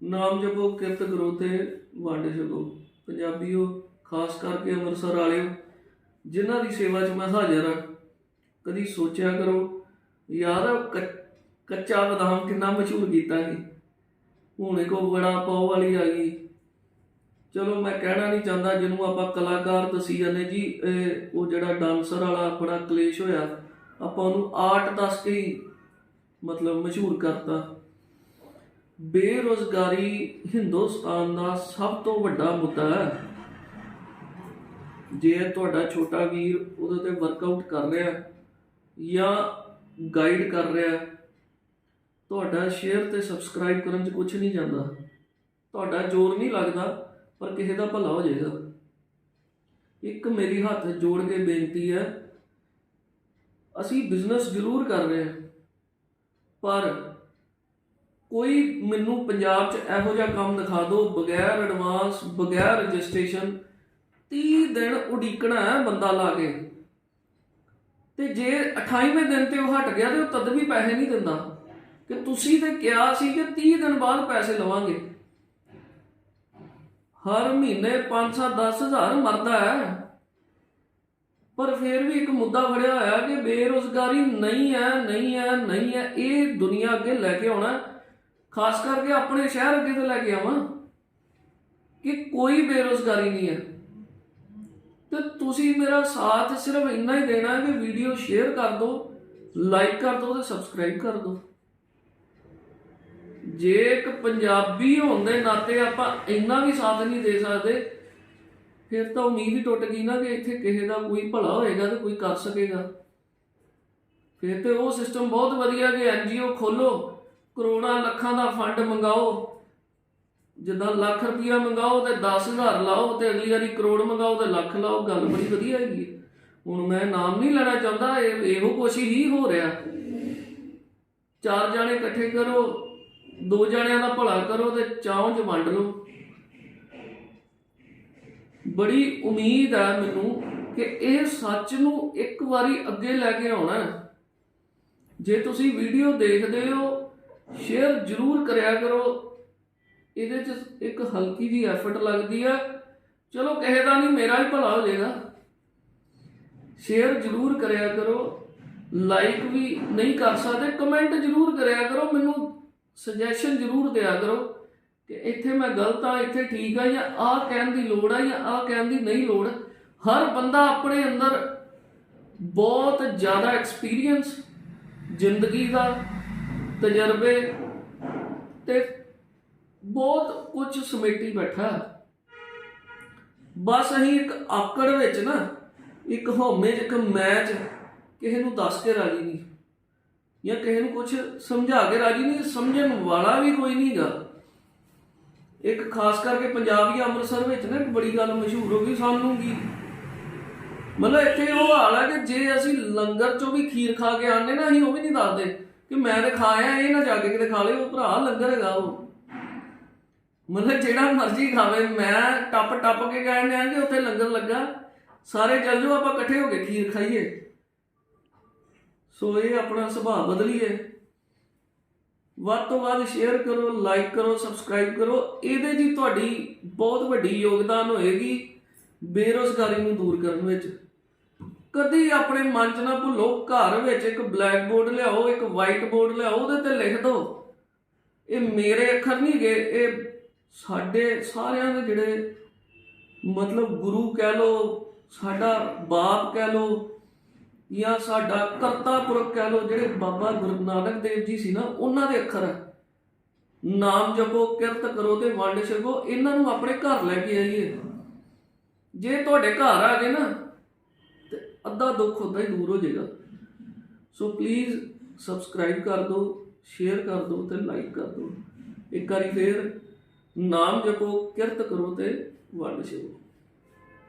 ਨਾਮ ਜਪੋ, ਕਿਰਤ ਕਰੋ ਤੇ ਵੰਡ ਛਕੋ। ਪੰਜਾਬੀਓ, ਖਾਸ ਕਰਕੇ ਅੰਮ੍ਰਿਤਸਰ ਵਾਲਿਓ, ਜਿਨ੍ਹਾਂ ਦੀ ਸੇਵਾ 'ਚ ਮੈਂ ਹਾਜ਼ਰ ਹਾਂ, ਕਦੀ ਸੋਚਿਆ ਕਰੋ, ਯਾਰ ਕੱਚਾ ਬਦਾਮ ਕਿੰਨਾ ਮਸ਼ਹੂਰ ਕੀਤਾ ਸੀ। ਹੁਣ ਇੱਕ ਉਹ ਬੜਾ ਪਾਉ ਵਾਲੀ ਆ ਗਈ। ਚਲੋ ਮੈਂ ਕਹਿਣਾ ਨਹੀਂ ਚਾਹੁੰਦਾ, ਜਿਹਨੂੰ ਆਪਾਂ ਕਲਾਕਾਰ ਦੱਸੀ ਜਾਂਦੇ ਜੀ, ਇਹ ਉਹ ਜਿਹੜਾ ਡਾਂਸਰ ਵਾਲਾ ਬੜਾ ਕਲੇਸ਼ ਹੋਇਆ, ਆਪਾਂ ਉਹਨੂੰ ਆਰਟ ਦੱਸ ਕੇ ਹੀ ਮਤਲਬ ਮਸ਼ਹੂਰ ਕਰਤਾ। ਬੇਰੋਜ਼ਗਾਰੀ ਹਿੰਦੁਸਤਾਨ ਦਾ ਸਭ ਤੋਂ ਵੱਡਾ ਮੁੱਦਾ ਹੈ। ਜੇ ਤੁਹਾਡਾ ਛੋਟਾ ਵੀਰ ਉਹਦੇ ਤੇ ਵਰਕਆਊਟ ਕਰ ਰਿਹਾ ਜਾਂ ਗਾਈਡ ਕਰ ਰਿਹਾ ਤੁਹਾਡਾ ਸ਼ੇਅਰ ਤੇ ਸਬਸਕ੍ਰਾਈਬ ਕਰਨ 'ਚ ਕੁਝ ਨਹੀਂ ਜਾਂਦਾ। ਤੁਹਾਡਾ ਜ਼ੋਰ ਨਹੀਂ ਲੱਗਦਾ, ਪਰ ਕਿਸੇ ਦਾ ਭਲਾ ਹੋ ਜਾਏਗਾ। ਇੱਕ ਮੇਰੀ ਹੱਥ ਜੋੜ ਕੇ ਬੇਨਤੀ ਹੈ, ਅਸੀਂ ਬਿਜ਼ਨਸ ਜ਼ਰੂਰ ਕਰ ਰਹੇ ਹਾਂ, ਪਰ ਕੋਈ ਮੈਨੂੰ ਪੰਜਾਬ 'ਚ ਇਹੋ ਜਿਹਾ ਕੰਮ ਦਿਖਾ ਦਿਓ ਬਗੈਰ ਐਡਵਾਂਸ ਬਗੈਰ ਰਜਿਸਟ੍ਰੇਸ਼ਨ 30 ਦਿਨ ਉਡੀਕਣਾ ਹੈ ਬੰਦਾ ਲਾ ਕੇ। ਤੇ ਜੇ 28ਵੇਂ ਦਿਨ ਤੇ ਉਹ ਹਟ ਗਿਆ ਤੇ ਉਹ ਤਦ ਵੀ ਪੈਸੇ ਨਹੀਂ ਦਿੰਦਾ। ਕਿ ਤੁਸੀਂ ਤੇ ਕਿਹਾ ਸੀ ਕਿ 30 ਦਿਨ ਬਾਅਦ ਪੈਸੇ ਲਵਾਂਗੇ। ਹਰ ਮਹੀਨੇ 5-7 ਹਜ਼ਾਰ ਮਰਦਾ ਹੈ। ਪਰ ਫਿਰ ਵੀ ਇੱਕ ਮੁੱਦਾ ਫੜਿਆ ਹੋਇਆ ਕਿ ਬੇਰੋਜ਼ਗਾਰੀ ਨਹੀਂ ਹੈ ਨਹੀਂ ਹੈ ਨਹੀਂ ਹੈ, ਇਹ ਦੁਨੀਆ ਅੱਗੇ ਲੈ ਕੇ ਆਉਣਾ ਖਾਸ ਕਰਕੇ ਆਪਣੇ ਸ਼ਹਿਰ ਅੱਗੇ ਤੋਂ ਲੈ ਕੇ ਆਵਾਂ, ਕਿ ਕੋਈ ਬੇਰੋਜ਼ਗਾਰੀ ਨਹੀਂ ਹੈ। ਤੇ ਤੁਸੀਂ ਮੇਰਾ ਸਾਥ ਸਿਰਫ ਇੰਨਾ ਹੀ ਦੇਣਾ ਹੈ ਕਿ ਵੀਡੀਓ ਸ਼ੇਅਰ ਕਰ ਦਿਓ, ਲਾਈਕ ਕਰ ਦਿਓ ਤੇ ਸਬਸਕ੍ਰਾਈਬ ਕਰ ਦਿਓ। ਜੇ ਇੱਕ ਪੰਜਾਬੀ ਹੋਣ ਦੇ ਨਾਤੇ ਆਪਾਂ ਇੰਨਾ ਵੀ ਸਾਥ ਨਹੀਂ ਦੇ ਸਕਦੇ, ਫਿਰ ਤਾਂ ਉਮੀਦ ਹੀ ਟੁੱਟ ਗਈ ਨਾ ਕਿ ਇੱਥੇ ਕਿਸੇ ਦਾ ਕੋਈ ਭਲਾ ਹੋਏਗਾ ਤੇ ਕੋਈ ਕਰ ਸਕੇਗਾ। ਫਿਰ ਤੇ ਉਹ ਸਿਸਟਮ ਬਹੁਤ ਵਧੀਆ ਕਿ ਐਨਜੀਓ ਖੋਲੋ ਕਰੋੜਾਂ ਲੱਖਾਂ ਦਾ ਫੰਡ ਮੰਗਾਓ, ਜਿੱਦਾਂ ਲੱਖ ਰੁਪਈਆ ਮੰਗਾਓ ਤੇ 10000 ਲਾਓ ਤੇ ਅਗਲੀ ਵਾਰੀ ਕਰੋੜ ਮੰਗਾਓ ਤੇ ਲੱਖ ਲਾਓ, ਗੱਲ ਬੜੀ ਵਧੀਆ ਹੈਗੀ ਹੈ। ਹੁਣ ਮੈਂ ਨਾਮ ਨਹੀਂ ਲੈਣਾ ਚਾਹੁੰਦਾ, ਇਹ ਇਹੋ ਕੁਛ ਹੀ ਹੋ ਰਿਹਾ। ਚਾਰ ਜਾਣੇ ਇਕੱਠੇ ਕਰੋ, ਦੋ ਜਾਣਿਆਂ ਦਾ ਭਲਾ ਕਰੋ ਤੇ ਚਾਹੋਂ ਚ ਵੰਡ ਲਓ। ਬੜੀ ਉਮੀਦ ਹੈ ਮੈਨੂੰ ਕਿ ਇਹ ਸੱਚ ਨੂੰ ਇੱਕ ਵਾਰੀ ਅੱਗੇ ਲੈ ਕੇ ਆਉਣਾ ਜੇ ਤੁਸੀਂ ਵੀਡੀਓ ਦੇਖਦੇ ਹੋ ਸ਼ੇਅਰ ਜ਼ਰੂਰ ਕਰਿਆ ਕਰੋ। ਇਹਦੇ 'ਚ ਇੱਕ ਹਲਕੀ ਜੀ ਐਫਰਟ ਲੱਗਦੀ ਹੈ ਚਲੋ ਕਿਸੇ ਦਾ ਨਹੀਂ, ਮੇਰਾ ਹੀ ਭਲਾ ਹੋ ਜਾਏਗਾ। ਸ਼ੇਅਰ ਜ਼ਰੂਰ ਕਰਿਆ ਕਰੋ। ਲਾਈਕ ਵੀ ਨਹੀਂ ਕਰ ਸਕਦੇ ਕਮੈਂਟ ਜ਼ਰੂਰ ਕਰਿਆ ਕਰੋ। ਮੈਨੂੰ ਸੁਜੈਸ਼ਨ ਜ਼ਰੂਰ ਦਿਆ ਕਰੋ ਕਿ ਇੱਥੇ ਮੈਂ ਗਲਤ ਆ, ਇੱਥੇ ਠੀਕ ਆ ਜਾਂ ਆਹ ਕਹਿਣ ਦੀ ਲੋੜ ਆ ਜਾਂ ਆਹ ਕਹਿਣ ਦੀ ਨਹੀਂ ਲੋੜ। ਹਰ ਬੰਦਾ ਆਪਣੇ ਅੰਦਰ ਬਹੁਤ ਜ਼ਿਆਦਾ ਐਕਸਪੀਰੀਅੰਸ ਜ਼ਿੰਦਗੀ ਦਾ ਤਜਰਬੇ ਤੇ ਬਹੁਤ ਕੁਝ ਸਮੇਟੀ ਬੈਠਾ। ਬਸ ਅਸੀਂ ਇੱਕ ਆਕੜ ਵਿੱਚ ਨਾ, ਇੱਕ ਹਉਮੈ 'ਚ, ਇੱਕ ਮੈਚ ਕਿਸੇ ਨੂੰ ਦੱਸ ਕੇ ਰਾਜੀ ਨਹੀਂ। ਜਾਂ ਕਿਸੇ ਨੂੰ ਕੁਝ ਸਮਝਾ ਕੇ ਰਾਜੀ ਨਹੀਂ, ਸਮਝਣ ਵਾਲਾ ਵੀ ਕੋਈ ਨਹੀਂਗਾ ਇੱਕ ਖਾਸ ਕਰਕੇ ਪੰਜਾਬੀ ਅੰਮ੍ਰਿਤਸਰ ਵਿੱਚ ਨਾ ਇੱਕ ਬੜੀ ਗੱਲ ਮਸ਼ਹੂਰ ਹੋ ਗਈ ਸਾਨੂੰ ਕੀ ਮਤਲਬ ਇੱਥੇ ਉਹ ਹਾਲ ਹੈ ਕਿ ਜੇ ਅਸੀਂ ਲੰਗਰ ਚੋਂ ਵੀ ਖੀਰ ਖਾ ਕੇ ਆਉਂਦੇ ਨਾ, ਅਸੀਂ ਉਹ ਵੀ ਨਹੀਂ ਦੱਸਦੇ। ਕਿ ਮੈਂ ਤੇ ਖਾਇਆ ਇਹ ਨਾ ਜਾ ਕੇ ਕਿਤੇ ਖਾ ਲਿਓ ਉਹ ਭਰਾ ਲੰਗਰ ਹੈਗਾ ਉਹ। ਮਤਲਬ ਜਿਹੜਾ ਮਰਜ਼ੀ ਖਾਵੇ, ਮੈਂ ਟੱਪ ਟੱਪ ਕੇ ਕਹਿੰਦੇ ਆ ਕਿ ਉੱਥੇ ਲੰਗਰ ਲੱਗਾ। ਸਾਰੇ ਚੱਲ ਜਾਓ, ਆਪਾਂ ਇਕੱਠੇ ਹੋ ਕੇ ਖੀਰ ਖਾਈਏ। ਸੋ ਇਹ ਆਪਣਾ ਸੁਭਾਅ ਬਦਲੀਏ। ਵੱਧ ਤੋਂ ਵੱਧ ਸ਼ੇਅਰ ਕਰੋ ਲਾਈਕ ਕਰੋ ਸਬਸਕ੍ਰਾਈਬ ਕਰੋ। ਇਹਦੇ ਜੀ ਤੁਹਾਡੀ ਬਹੁਤ ਵੱਡੀ ਯੋਗਦਾਨ ਹੋਏਗੀ ਬੇਰੋਜ਼ਗਾਰੀ ਨੂੰ ਦੂਰ ਕਰਨ ਵਿੱਚ। ਕਦੀ ਆਪਣੇ ਮਨ 'ਚ ਨਾ ਭੁੱਲੋ, ਘਰ ਵਿੱਚ ਇੱਕ ਬਲੈਕ ਬੋਰਡ ਲਿਆਓ, ਇੱਕ ਵਾਈਟ ਬੋਰਡ ਲਿਆਓ, ਉਹਦੇ ਤੇ ਲਿਖ ਦਿਓ ਇਹ ਮੇਰੇ ਅੱਖਰ ਨਹੀਂ ਗਏ ਇਹ ਸਾਡੇ ਸਾਰਿਆਂ ਦੇ ਜਿਹੜੇ ਮਤਲਬ ਗੁਰੂ ਕਹਿ ਲੋ, ਸਾਡਾ ਬਾਪ ਕਹਿ ਲੋ, ਜਾਂ ਸਾਡਾ ਕਰਤਾ ਪੁਰਖ ਕਹਿ ਲੋ, ਜਿਹੜੇ ਬਾਬਾ ਗੁਰੂ ਨਾਨਕ ਦੇਵ ਜੀ ਸੀ ਨਾ, ਉਹਨਾਂ ਦੇ ਅੱਖਰ ਹੈ ਨਾਮ ਜਪੋ, ਕਿਰਤ ਕਰੋ ਤੇ ਵੰਡ ਛਕੋ, ਇਹਨਾਂ ਨੂੰ ਆਪਣੇ ਘਰ ਲੈ ਕੇ ਆਈਏ। ਜੇ ਤੁਹਾਡੇ ਘਰ ਆ ਗਏ ਨਾ ਅੱਧਾ ਦੁੱਖ ਹੁੰਦਾ ਹੀ ਦੂਰ ਹੋ ਜਾਏਗਾ। ਸੋ ਪਲੀਜ਼ ਸਬਸਕ੍ਰਾਈਬ ਕਰ ਦਿਓ ਸ਼ੇਅਰ ਕਰ ਦਿਓ ਤੇ ਲਾਈਕ ਕਰ ਦਿਓ। ਇੱਕ ਵਾਰੀ ਫੇਰ ਨਾਮ ਜਪੋ, ਕਿਰਤ ਕਰੋ ਤੇ ਵੰਡ ਛਕੋ।